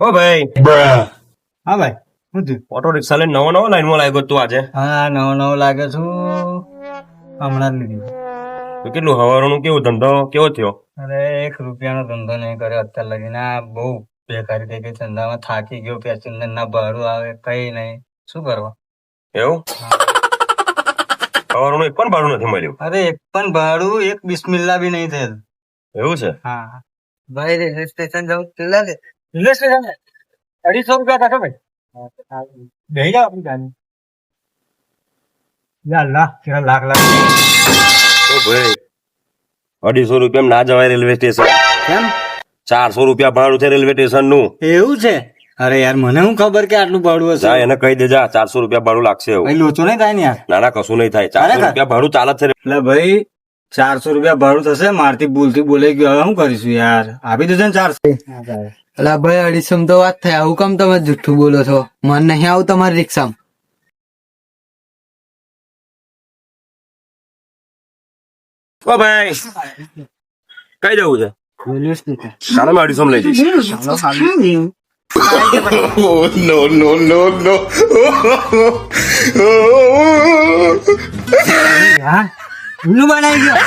ઓ ભાઈ. હા ભાઈ શું થયું? ઓટો રિક્ષા લઈને નવો નવો લાઈનમાં લાગ્યો તું આજે? હા નવો નવો લાગે છું. હમણાં જ લીધી. તો કેટલું હવારનું કેવું ધંધો? કેવો થયો? અરે એક રૂપિયાનો ધંધો નહીં કર્યો અત્યારે લગીને આ બહુ બેકારી થઈ ગઈ ધંધામાં થાકી ગયો પેસેન્જર ના ભાડું આવે કઈ નહીં. શું કરવા? એવું? હવારનું એક પણ ભાડું નથી મળ્યું? અરે એક પણ ભાડું એક બિસ્મિલ્લા બી નહીં થયેલ. એવું છે? હા. ભાઈ રેલવે સ્ટેશન જવું કેટલા રેલવે સ્ટેશન અઢીસો રૂપિયા કાઢો ભાઈ. બેહી જાઓ આપણી ગાડી. યા લાખ કેટલા લાખ લાખ. ઓ ભાઈ અઢીસો રૂપિયા ના જવાય રેલવે સ્ટેશન. કેમ? ચારસો રૂપિયા ભાડું છે રેલવે સ્ટેશનનું એવું છે? અરે યાર મને હું ખબર કે આટલું ભાડું હશે. એને કહી દેજા ચારસો રૂપિયા ભાડું લાગશે એવું. લોચો નહીં થાય ને યાર? ના ના કશું નહીં થાય. ચારસો રૂપિયા ભાડું ચાલે છે એટલે ભાઈ ચારસો રૂપિયા ભાડું થશે? મારથી ભૂલથી બોલાઈ ગયું. હવે શું કરીશું યાર? આપી દેજો ને ચારસો. અલા ભાઈ અઢીસો તો વાત થાય આવું કામ તમે જુઠ્ઠું બોલો છો? મન નહીં આવું તમારી રિક્ષામાં. ઓ ભાઈ. કઈ જવું છે? ચાલો મેં અઢીસો લઈ જઈશ. હા? ઉલ્લુ બનાવી ગયો